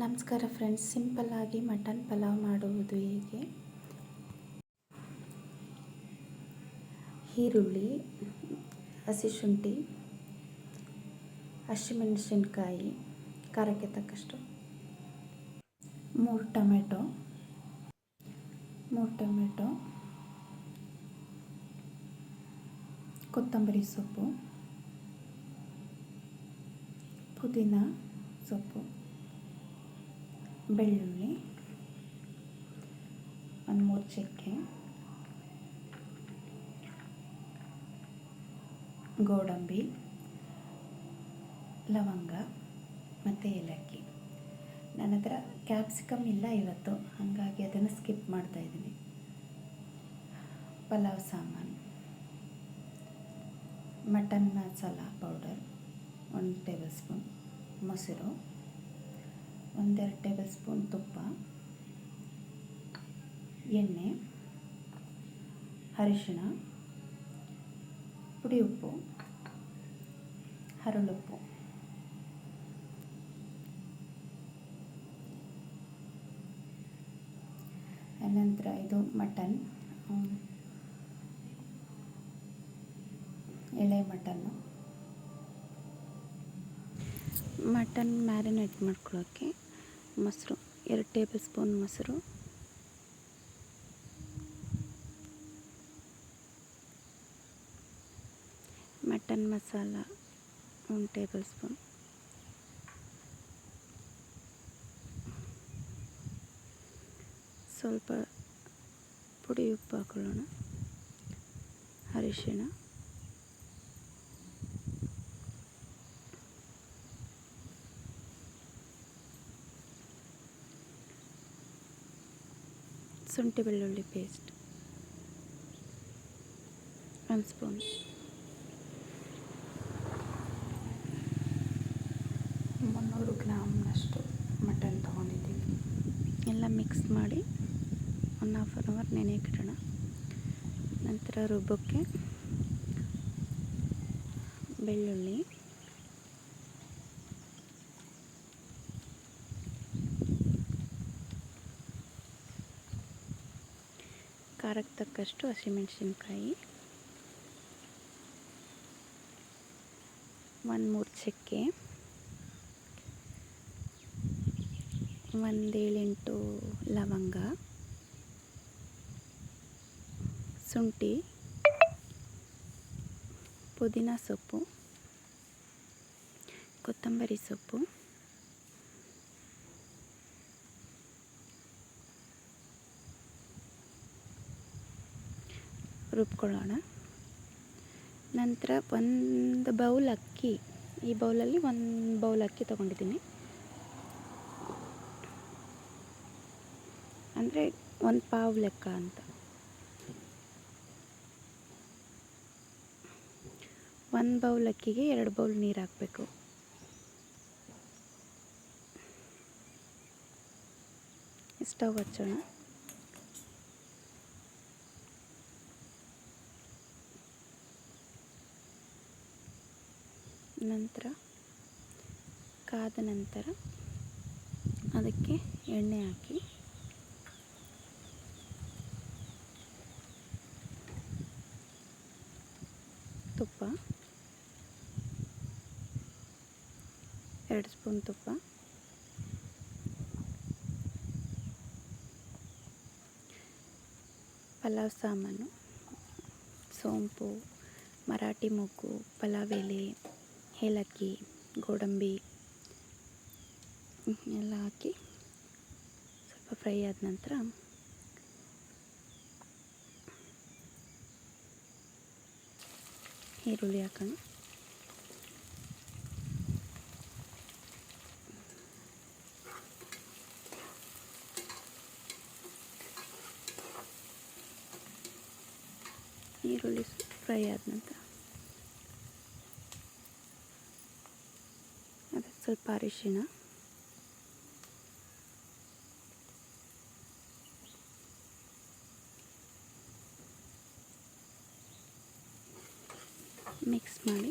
ನಮಸ್ಕಾರ ಫ್ರೆಂಡ್ಸ್ ಸಿಂಪಲ್ಲಾಗಿ ಮಟನ್ ಪಲಾವ್ ಮಾಡುವುದು ಹೇಗೆ? ಈರುಳ್ಳಿ, ಹಸಿ ಶುಂಠಿ ಹಸಿಮೆಣಸಿನ್ಕಾಯಿ ಖಾರಕ್ಕೆ ತಕ್ಕಷ್ಟು. ಮೂರು ಟೊಮೆಟೊ ಮೂರು ಟೊಮೆಟೊ, ಕೊತ್ತಂಬರಿ ಸೊಪ್ಪು, ಪುದೀನ ಸೊಪ್ಪು. ಬೆಳ್ಳುಳ್ಳಿ, ಒಂದು ಮೂರು ಚಕ್ಕೆ, ಗೋಡಂಬಿ, ಲವಂಗ ಮತ್ತು ಏಲಕ್ಕಿ. ನನ್ನ ಹತ್ರ ಕ್ಯಾಪ್ಸಿಕಮ್ ಇಲ್ಲ ಇವತ್ತು, ಹಾಗಾಗಿ ಅದನ್ನು ಸ್ಕಿಪ್ ಮಾಡ್ತಾಯಿದ್ದೀನಿ ಪಲಾವ್ ಸಾಮಾನು ಮಟನ್ ಮಸಾಲ ಪೌಡರ್, ಒಂದು ಟೇಬಲ್ ಸ್ಪೂನ್ ಮೊಸರು. ಒಂದೆರಡು ಟೇಬಲ್ ಸ್ಪೂನ್ ತುಪ್ಪ ಎಣ್ಣೆ ಅರಿಶಿಣ ಪುಡಿ ಉಪ್ಪು ಹರಳುಪ್ಪು ಅನಂತರ ಇದು ಮಟನ್ ಎಳೆ ಮಟನ್ನು. ಮಟನ್ ಮ್ಯಾರಿನೇಟ್ ಮಾಡ್ಕೊಳ್ಳೋಕ್ಕೆ ಮೊಸರು, ಎರಡು ಟೇಬಲ್ ಸ್ಪೂನ್ ಮೊಸರು. ಮಟನ್ ಮಸಾಲ, ಒಂದು ಟೇಬಲ್ ಸ್ಪೂನ್. ಸ್ವಲ್ಪ ಪುಡಿ ಉಪ್ಪು ಹಾಕೊಳ್ಳೋಣ. ಅರಿಶಿಣ. ಶುಂಠಿ ಬೆಳ್ಳುಳ್ಳಿ ಪೇಸ್ಟ್ ಒಂದು ಸ್ಪೂನ್ ಮುನ್ನೂರು ಗ್ರಾಮ್ನಷ್ಟು ಮಟನ್ ತೊಗೊಂಡಿದ್ದೀವಿ ಎಲ್ಲ ಮಿಕ್ಸ್ ಮಾಡಿ ಒನ್ ಹಾಫ್ ಆನ್ ಅವರ್ ನೆನೆಯಕ್ಕಿಡೋಣ ನಂತರ ರುಬ್ಬಕ್ಕೆ ಬೆಳ್ಳುಳ್ಳಿ. ಖಾರಕ್ಕೆ ತಕ್ಕಷ್ಟು ಹಸಿಮೆಣಸಿನ್ಕಾಯಿ ಒಂದು ಮೂರು ಚಕ್ಕೆ. ಒಂದು ಏಳೆಂಟು ಲವಂಗ. ಶುಂಠಿ. ಪುದೀನ ಸೊಪ್ಪು. ಕೊತ್ತಂಬರಿ ಸೊಪ್ಪು. ರುಬ್ಕೊಳ್ಳೋಣ. ನಂತರ ಒಂದು ಬೌಲ್ ಅಕ್ಕಿ, ಈ ಬೌಲಲ್ಲಿ ಒಂದು ಬೌಲ್ ಅಕ್ಕಿ ತೊಗೊಂಡಿದ್ದೀನಿ. ಅಂದರೆ ಒಂದು ಪಾವು ಲೆಕ್ಕ ಅಂತ. ಒಂದು ಬೌಲ್ ಅಕ್ಕಿಗೆ ಎರಡು ಬೌಲ್ ನೀರು ಹಾಕಬೇಕು. ಸ್ಟವ್ ಹಚ್ಚೋಣ. ನಂತರ, ಕಾದ ನಂತರ ಅದಕ್ಕೆ ಎಣ್ಣೆ ಹಾಕಿ. ತುಪ್ಪ. ಎರಡು ಸ್ಪೂನ್ ತುಪ್ಪ. ಪಲಾವ್ ಸಾಮಾನು, ಸೋಂಪು, ಮರಾಠಿ ಮೊಗ್ಗು, ಪಲಾವ್ ಎಲೆ. ಏಲಕ್ಕಿ ಗೋಡಂಬಿ ಎಲ್ಲ ಹಾಕಿ ಸ್ವಲ್ಪ ಫ್ರೈ ಆದ ನಂತರ ಈರುಳ್ಳಿ ಹಾಕೋಣ. ಈರುಳ್ಳಿ ಫ್ರೈ ಆದ ನಂತರ ಸ್ವಲ್ಪ ಅರಿಶಿನ. ಮಿಕ್ಸ್ ಮಾಡಿ.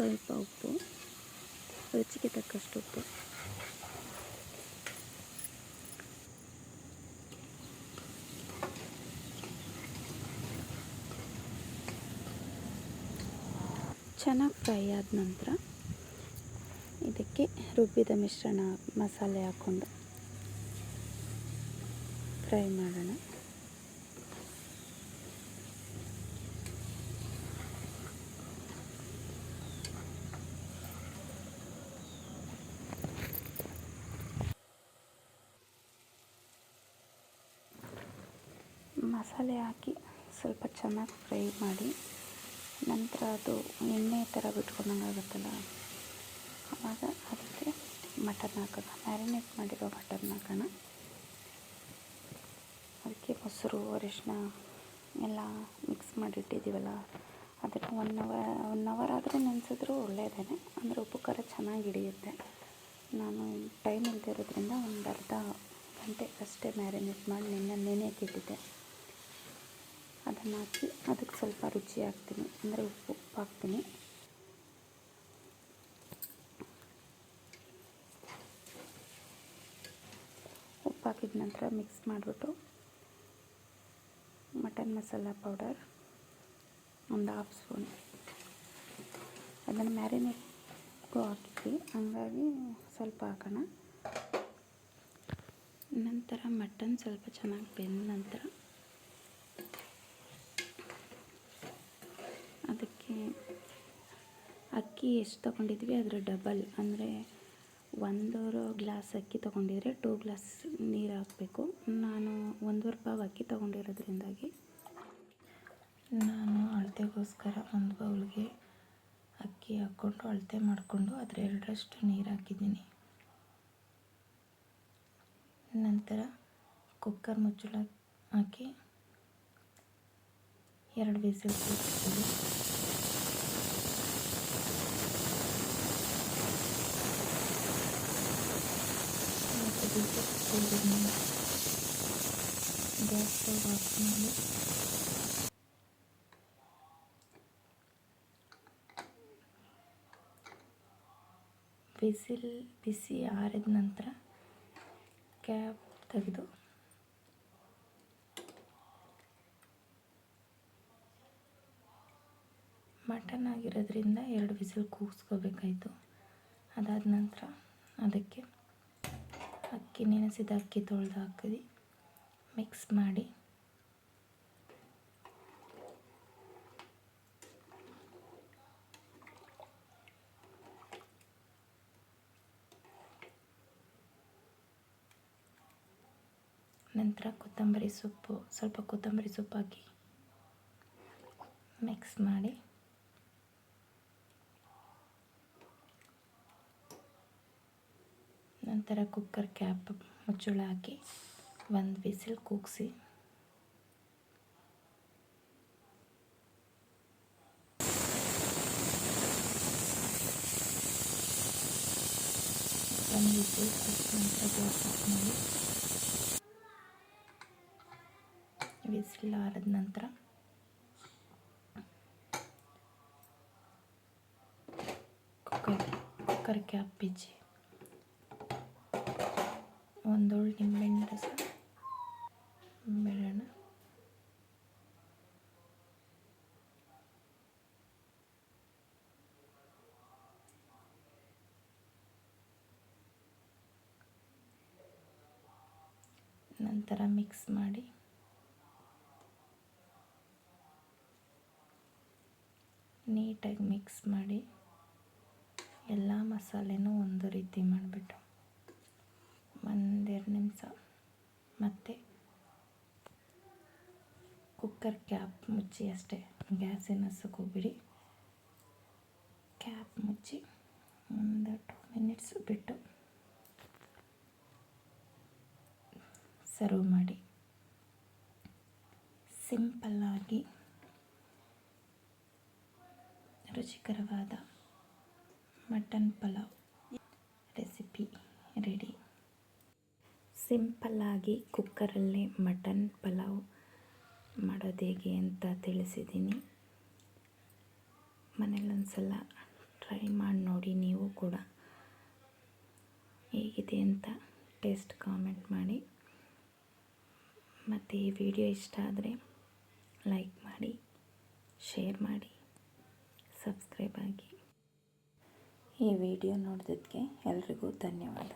ಸ್ವಲ್ಪ ಉಪ್ಪು, ರುಚಿಗೆ ತಕ್ಕಷ್ಟು ಉಪ್ಪು. ಚೆನ್ನಾಗಿ ಫ್ರೈ ಆದ ನಂತರ ಇದಕ್ಕೆ ರುಬ್ಬಿದ ಮಿಶ್ರಣ ಮಸಾಲೆ ಹಾಕ್ಕೊಂಡು ಫ್ರೈ ಮಾಡೋಣ. ಮಸಾಲೆ ಹಾಕಿ ಸ್ವಲ್ಪ ಚೆನ್ನಾಗಿ ಫ್ರೈ ಮಾಡಿ ನಂತರ ಅದು ಎಣ್ಣೆ ಥರ ಬಿಟ್ಕೊಂಡಂಗೆ ಆಗುತ್ತಲ್ಲ, ಆವಾಗ ಅದಕ್ಕೆ ಮಟನ್ ಹಾಕೋಣ. ಮ್ಯಾರಿನೇಟ್ ಮಾಡಿರೋ ಮಟನ್ ಹಾಕೋಣ. ಅದಕ್ಕೆ ಮೊಸರು ಅರಿಶಿನ ಎಲ್ಲ ಮಿಕ್ಸ್ ಮಾಡಿಟ್ಟಿದ್ದೀವಲ್ಲ, ಅದನ್ನು ಒನ್ ಅವರ್ ಒನ್ ಅವರ್ ಆದರೂ ನೆನೆಸಿದ್ರು ಒಳ್ಳೆಯದೇ ಅಂದರೆ ಉಪ್ಪು ಖಾರ ಚೆನ್ನಾಗಿ ಹಿಡಿಯುತ್ತೆ. ನಾನು ಟೈಮ್ ಇಲ್ಲದೆ ಇರೋದ್ರಿಂದ ಒಂದು ಅರ್ಧ ಗಂಟೆ ಅಷ್ಟೇ ಮ್ಯಾರಿನೇಟ್ ಮಾಡಿ ನೆನೆ ನೆನೆಯಕ್ಕಿಟ್ಟಿದ್ದೆ ಅದನ್ನು ಹಾಕಿ ಅದಕ್ಕೆ ಸ್ವಲ್ಪ ರುಚಿ ಹಾಕ್ತೀನಿ. ಅಂದರೆ ಉಪ್ಪು ಉಪ್ಪು ಹಾಕ್ತೀನಿ. ಉಪ್ಪು ಹಾಕಿದ ನಂತರ ಮಿಕ್ಸ್ ಮಾಡಿಬಿಟ್ಟು ಮಟನ್ ಮಸಾಲ ಪೌಡರ್ ಒಂದು ಹಾಫ್ ಸ್ಪೂನ್ ಅದನ್ನು ಮ್ಯಾರಿನೇಟ್ಗೂ ಹಾಕಿದ್ವಿ. ಹಂಗಾಗಿ ಸ್ವಲ್ಪ ಹಾಕೋಣ. ನಂತರ ಮಟನ್ ಸ್ವಲ್ಪ ಚೆನ್ನಾಗಿ ಬೆಂದ ನಂತರ ಅದಕ್ಕೆ ಅಕ್ಕಿ ಎಷ್ಟು ತೊಗೊಂಡಿದ್ವಿ? ಅದರ ಡಬಲ್ ಅಂದರೆ ಒಂದೂವರೆ ಗ್ಲಾಸ್ ಅಕ್ಕಿ ತೊಗೊಂಡಿದ್ರೆ ಟೂ ಗ್ಲಾಸ್ ನೀರು ಹಾಕಬೇಕು. ನಾನು ಒಂದೂವರೆ ಪಾವು ಅಕ್ಕಿ ತೊಗೊಂಡಿರೋದ್ರಿಂದಾಗಿ. ನಾನು ಅಳತೆಗೋಸ್ಕರ ಒಂದು ಬೌಲ್ಗೆ ಅಕ್ಕಿ ಹಾಕ್ಕೊಂಡು ಅಳತೆ ಮಾಡಿಕೊಂಡು ಅದರ ಎರಡರಷ್ಟು ನೀರು ಹಾಕಿದ್ದೀನಿ. ನಂತರ ಕುಕ್ಕರ್ ಮುಚ್ಚಳ ಹಾಕಿ ಎರಡು ವಿಸಿಲ್ ಬಿಸಿಲ್ ಬಿಸಿ ಆರಿದ ನಂತರ ಕ್ಯಾಪ್ ತೆಗೆದು ಮಟನ್ ಆಗಿರೋದ್ರಿಂದ ಎರಡು ವಿಸಿಲ್ ಕೂಗಿಸ್ಕೋಬೇಕಾಯಿತು. ಅದಾದ ನಂತರ ಅದಕ್ಕೆ ಅಕ್ಕಿ ನೆನೆಸಿದ ಅಕ್ಕಿ ತೊಳೆದು ಹಾಕಿದ್ವಿ ಮಿಕ್ಸ್ ಮಾಡಿ. ನಂತರ ಕೊತ್ತಂಬರಿ ಸೊಪ್ಪು, ಸ್ವಲ್ಪ ಕೊತ್ತಂಬರಿ ಸೊಪ್ಪು ಹಾಕಿ ಮಿಕ್ಸ್ ಮಾಡಿ. ನಂತರ ಕುಕ್ಕರ್ ಕ್ಯಾಪ್ ಮುಚ್ಚಳ ಹಾಕಿ ಒಂದು ಬಿಸಿಲ್ ಕೂಗಿಸಿ. ಒಂದು ವಿಸಿಲ್ ನಂತರ ಗ್ಯಾಸ್ ಆಫ್ ಮಾಡಿ. ವಿಸಿಲ್ ಆರಿದ ನಂತರ ಕುಕ್ಕರ್ ಕುಕ್ಕರ್ ಕ್ಯಾಪ್ ಬಿಚ್ಚಿ. ಒಂದೊಳ್ಳೆ ನಿಂಬೆಹಣ್ಣು ರಸ ಬಿಡೋಣ ನಂತರ ಮಿಕ್ಸ್ ಮಾಡಿ ನೀಟಾಗಿ ಮಿಕ್ಸ್ ಮಾಡಿ ಎಲ್ಲ ಮಸಾಲೆನೂ ಒಂದು ರೀತಿ ಮಾಡಿಬಿಟ್ಟು ಒಂದೆರಡು ನಿಮಿಷ. ಮತ್ತು ಕುಕ್ಕರ್ ಕ್ಯಾಪ್ ಮುಚ್ಚಿ ಅಷ್ಟೇ. ಗ್ಯಾಸಿನ ಹೋಗ್ಬಿಡಿ. ಕ್ಯಾಪ್ ಮುಚ್ಚಿ ಒಂದು ಟು ಮಿನಿಟ್ಸ್ ಬಿಟ್ಟು ಸರ್ವ್ ಮಾಡಿ. ಸಿಂಪಲ್ಲಾಗಿ ರುಚಿಕರವಾದ ಮಟನ್ ಪಲಾವ್ ರೆಸಿಪಿ ರೆಡಿ ಸಿಂಪಲ್ಲಾಗಿ ಕುಕ್ಕರಲ್ಲೇ ಮಟನ್ ಪಲಾವ್ ಮಾಡೋದು ಹೇಗೆ ಅಂತ ತಿಳಿಸಿದ್ದೀನಿ. ಮನೇಲೊಂದ್ಸಲ ಟ್ರೈ ಮಾಡಿ ನೋಡಿ ನೀವು ಕೂಡ. ಹೇಗಿದೆ ಅಂತ ಟೇಸ್ಟ್ ಕಾಮೆಂಟ್ ಮಾಡಿ. ಮತ್ತು ಈ ವಿಡಿಯೋ ಇಷ್ಟ ಆದರೆ ಲೈಕ್ ಮಾಡಿ, ಶೇರ್ ಮಾಡಿ, ಸಬ್ಸ್ಕ್ರೈಬ್ ಆಗಿ. ಈ ವಿಡಿಯೋ ನೋಡಿದ್ದಕ್ಕೆ ಎಲ್ರಿಗೂ ಧನ್ಯವಾದ.